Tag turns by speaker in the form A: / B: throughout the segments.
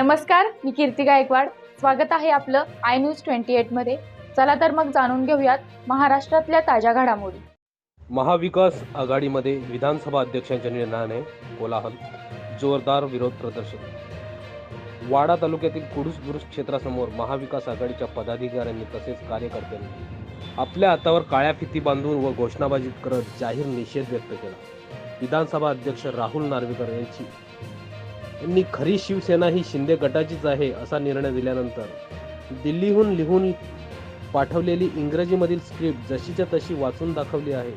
A: नमस्कार मी कीर्ती गायकवाड. स्वागत आहे आपलं आय न्यूज ट्वेंटी एटमध्ये चला तर मग जाणून घेऊयात महाराष्ट्रातल्या ताज्या घडामोडी.
B: महाविकास आघाडीमध्ये विधानसभा अध्यक्षांच्या निर्णयाने कोलाहल जोरदार विरोध प्रदर्शन. वाडा तालुक्यातील कुडूस क्षेत्रासमोर महाविकास आघाडीच्या पदाधिकाऱ्यांनी तसेच कार्यकर्त्यांनी आपल्या हातावर काळ्या फिती बांधून व घोषणाबाजी करत जाहीर निषेध व्यक्त केला. विधानसभा अध्यक्ष राहुल नार्वेकर यांची यांनी खरी शिवसेना ही शिंदे गटाचीच आहे असा निर्णय दिल्यानंतर दिल्लीहून लिहून पाठवलेली इंग्रजीमधील स्क्रिप्ट जशीच्या तशी वाचून दाखवली आहे.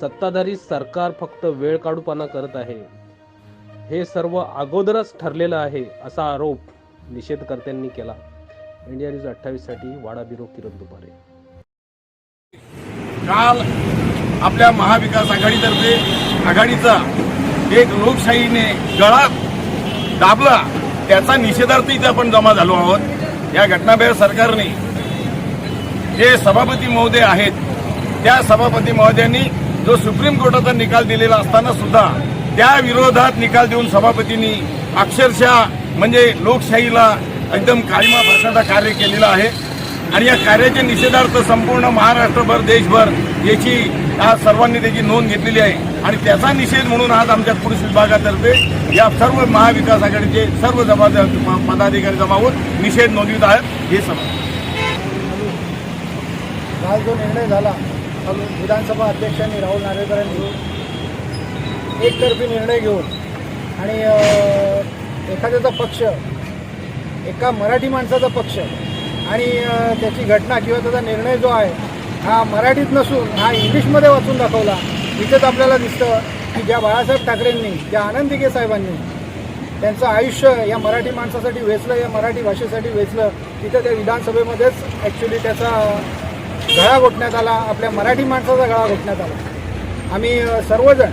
B: सत्ताधारी सरकार फक्त वेळ काढूपणा करत आहे. हे सर्व अगोदरच ठरलेलं आहे असा आरोप निषेधकर्त्यांनी केला. इंडिया न्यूज अठ्ठावीससाठी वाडा बिरो किरण दुपारे
C: काल आपल्या महाविकास आघाडीतर्फे आघाडीचा एक लोकशाहीने गळा दाबला. त्याचा निषेधार्थ इथे आपण जमा झालो आहोत. या घटनाबाहेर सरकारने जे सभापती महोदय आहेत त्या सभापती महोदयांनी जो सुप्रीम कोर्टाचा निकाल दिलेला असताना सुद्धा त्या विरोधात निकाल देऊन सभापतींनी अक्षरशः म्हणजे लोकशाहीला एकदम काळीमा भरण्याचा कार्य केलेलं आहे. आणि या कार्याच्या निषेधार्थ संपूर्ण महाराष्ट्रभर देशभर याची आज सर्वांनी त्याची नोंद घेतलेली आहे. आणि त्याचा निषेध म्हणून आज आमच्या पुरुष विभागातर्फे या सर्व महाविकास आघाडीचे सर्व जबाबदार पदाधिकारी जमा होऊन निषेध नोंदवित आहेत. हे समज
D: काल जो निर्णय झाला विधानसभा अध्यक्षांनी राहुल नार्वेकरांनी एकतर्फी निर्णय घेऊन आणि एखाद्याचा पक्ष एका मराठी माणसाचा पक्ष आणि त्याची घटना किंवा त्याचा निर्णय जो आहे हा मराठीत नसून हा इंग्लिशमध्ये वाचून दाखवला. इथेच आपल्याला दिसतं की ज्या बाळासाहेब ठाकरेंनी ज्या आनंद दिघे साहेबांनी त्यांचं आयुष्य या मराठी माणसासाठी वेचलं या मराठी भाषेसाठी वेचलं तिथं त्या विधानसभेमध्येच ॲक्च्युली त्याचा गळा घोटण्यात आला आपल्या मराठी माणसाचा गळा घोटण्यात आला. आम्ही सर्वजण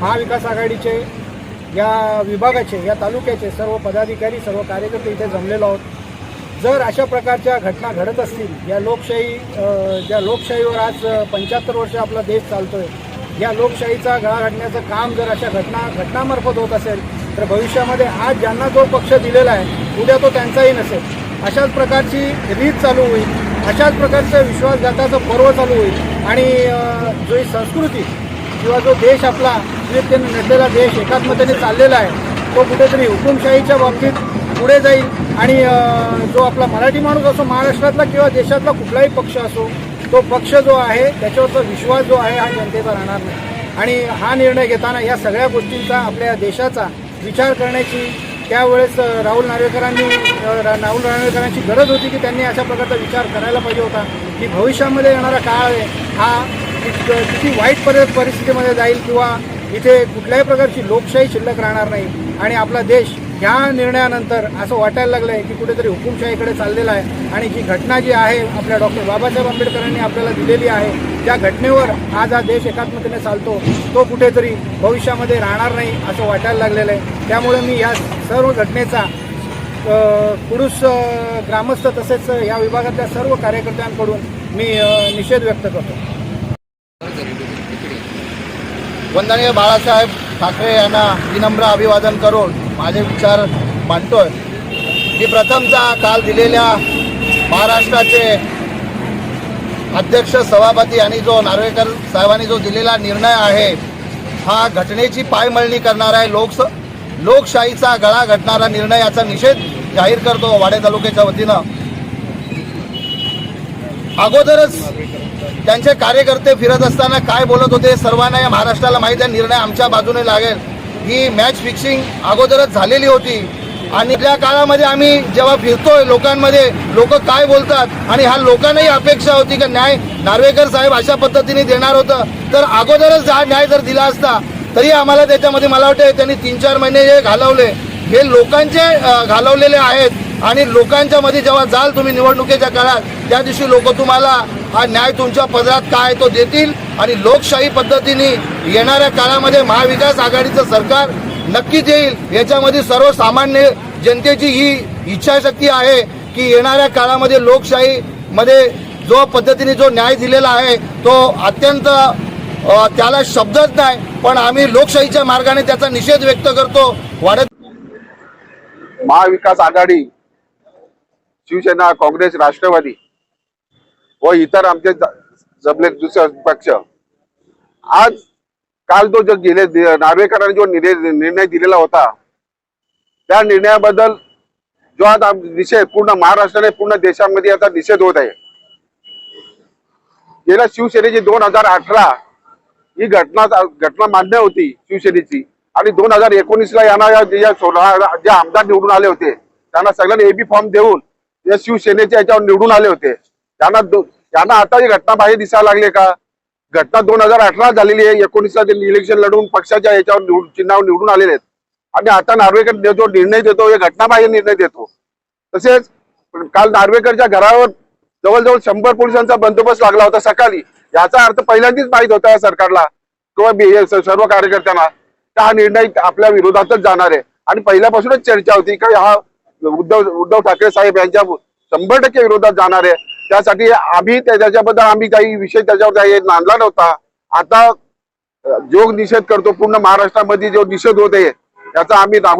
D: महाविकास आघाडीचे या विभागाचे या तालुक्याचे सर्व पदाधिकारी सर्व कार्यकर्ते इथे जमलेलो आहोत. जर अशा प्रकारच्या घटना घडत असतील या लोकशाही ज्या लोकशाहीवर आज पंच्याहत्तर वर्ष आपला देश चालतोय या लोकशाहीचा गळा घालण्याचं काम जर अशा घटना घटनामार्फत होत असेल तर भविष्यामध्ये आज ज्यांना जो पक्ष दिलेला आहे उद्या तो त्यांचाही नसेल. अशाच प्रकारची रीत चालू होईल अशाच प्रकारचं विश्वासघाताचं पर्व चालू होईल आणि जो ही संस्कृती किंवा जो देश आपला म्हणजे विविधतेने नटलेला देश एकात्मतेने चाललेला आहे तो कुठेतरी हुकुमशाहीच्या बाबतीत पुढे जाईल. आणि जो आपला मराठी माणूस असो महाराष्ट्रातला किंवा देशातला कुठलाही पक्ष असो तो पक्ष जो आहे त्याच्यावरचा विश्वास जो आहे हा जनतेचा राहणार नाही. आणि हा निर्णय घेताना या सगळ्या गोष्टींचा आपल्या देशाचा विचार करण्याची त्यावेळेस राहुल नार्वेकरांनी राहुल नार्वेकरांची गरज होती की त्यांनी अशा प्रकारचा विचार करायला पाहिजे होता की भविष्यामध्ये येणारा काळ आहे हा किती वाईट परि परिस्थितीमध्ये जाईल किंवा इथे कुठल्याही प्रकारची लोकशाही शिल्लक राहणार नाही. आणि आपला देश ह्या निर्णयानंतर असं वाटायला लागलं आहे की कुठेतरी हुकुमशाहीकडे चाललेला आहे आणि जी घटना जी आहे आपल्या डॉक्टर बाबासाहेब आंबेडकरांनी आपल्याला दिलेली आहे त्या घटनेवर आज हा देश एकात्मतेने चालतो तो कुठेतरी भविष्यामध्ये राहणार नाही असं वाटायला लागलेलं आहे. त्यामुळे मी या सर्व घटनेचा पुरुष ग्रामस्थ तसेच या विभागातल्या सर्व कार्यकर्त्यांकडून मी निषेध व्यक्त करतो.
E: वंदनीय बाळासाहेब ठाकरे यांना विनम्र अभिवादन करून माझे विचार मांडतोय. मी प्रथमचा काल दिलेल्या महाराष्ट्राचे अध्यक्ष सभापती आणि जो नार्वेकर साहेबांनी जो दिलेला निर्णय आहे हा घटनेची पायमळणी करणारा आहे. लोकस लोकशाहीचा गळा घटणारा निर्णय याचा निषेध जाहीर करतो वाडे तालुक्याच्या वतीनं. अगोदरच त्यांचे कार्यकर्ते फिरत असताना काय बोलत होते सर्वांना या महाराष्ट्राला माहीत आहे निर्णय आमच्या बाजूने लागेल. ही मॅच फिक्सिंग अगोदरच झालेली होती. आणि त्या काळामध्ये आम्ही जेव्हा फिरतोय लोकांमध्ये लोक काय बोलतात आणि ह्या लोकांनाही अपेक्षा होती की न्याय नार्वेकर साहेब अशा पद्धतीने देणार होतं. तर अगोदरच हा न्याय जर दिला असता तरी आम्हाला त्याच्यामध्ये मला वाटतं त्यांनी तीन चार महिने जे घालवले. हे लोकांचे घालवलेले आहेत. आणि लोकांच्या मध्ये जेव्हा जाल तुम्ही निवडणुकीच्या काळात त्या दिवशी लोक तुम्हाला हा न्याय तुमच्या पदरात काय तो देतील आणि लोकशाही पद्धतीने येणाऱ्या काळामध्ये महाविकास आघाडीचं सरकार नक्कीच येईल. याच्यामध्ये सर्वसामान्य जनतेची ही इच्छाशक्ती आहे की येणाऱ्या काळामध्ये लोकशाही मध्ये जो पद्धतीने जो न्याय दिलेला आहे तो अत्यंत त्याला शब्दच नाही पण आम्ही लोकशाहीच्या मार्गाने त्याचा निषेध व्यक्त करतो. वाढत
F: महाविकास आघाडी शिवसेना काँग्रेस राष्ट्रवादी व इतर आमचे जमले दुसरे पक्ष. आज काल तो जो गेले नार्वेकरांनी जो निर्णय दिलेला होता त्या निर्णयाबद्दल जो आता निषेध पूर्ण महाराष्ट्राने पूर्ण देशामध्ये आता निषेध होत आहे. गेल्या शिवसेनेची दोन हजार अठरा ही घटना घटना मान्य होती शिवसेनेची. आणि दोन हजार एकोणीस ला यांना या- जे आमदार निवडून आले होते त्यांना सगळ्यांना एबी फॉर्म देऊन या शिवसेनेच्या याच्यावर निवडून आले होते. त्यांना त्यांना आता ही घटना बाहेर दिसायला लागले का? घटना दोन हजार अठरा झालेली आहे. एकोणीसला ते इलेक्शन लढवून पक्षाच्या याच्यावर निवडून चिन्हावर निवडून आलेले आहेत. आणि आता नार्वेकर जो निर्णय देतो हे घटनाबाह्य निर्णय देतो. तसेच काल नार्वेकरच्या घरावर जवळजवळ शंभर पोलिसांचा बंदोबस्त लागला होता सकाळी. याचा अर्थ पहिल्यांदाच माहीत होता या सरकारला किंवा बी- सर्व कार्यकर्त्यांना का हा निर्णय आपल्या विरोधातच जाणार आहे. आणि पहिल्यापासूनच चर्चा होती की हा उद्धव उद्धव ठाकरे साहेब यांच्या शंभर टक्के विरोधात जाणार आहे. त्यासाठी आम्ही त्याच्याबद्दल आम्ही काही विषय त्याच्यावर काही नांदला नव्हता. आता जो निषेध करतो पूर्ण महाराष्ट्रामध्ये जो निषेध होत आहे याचा आम्ही राहुल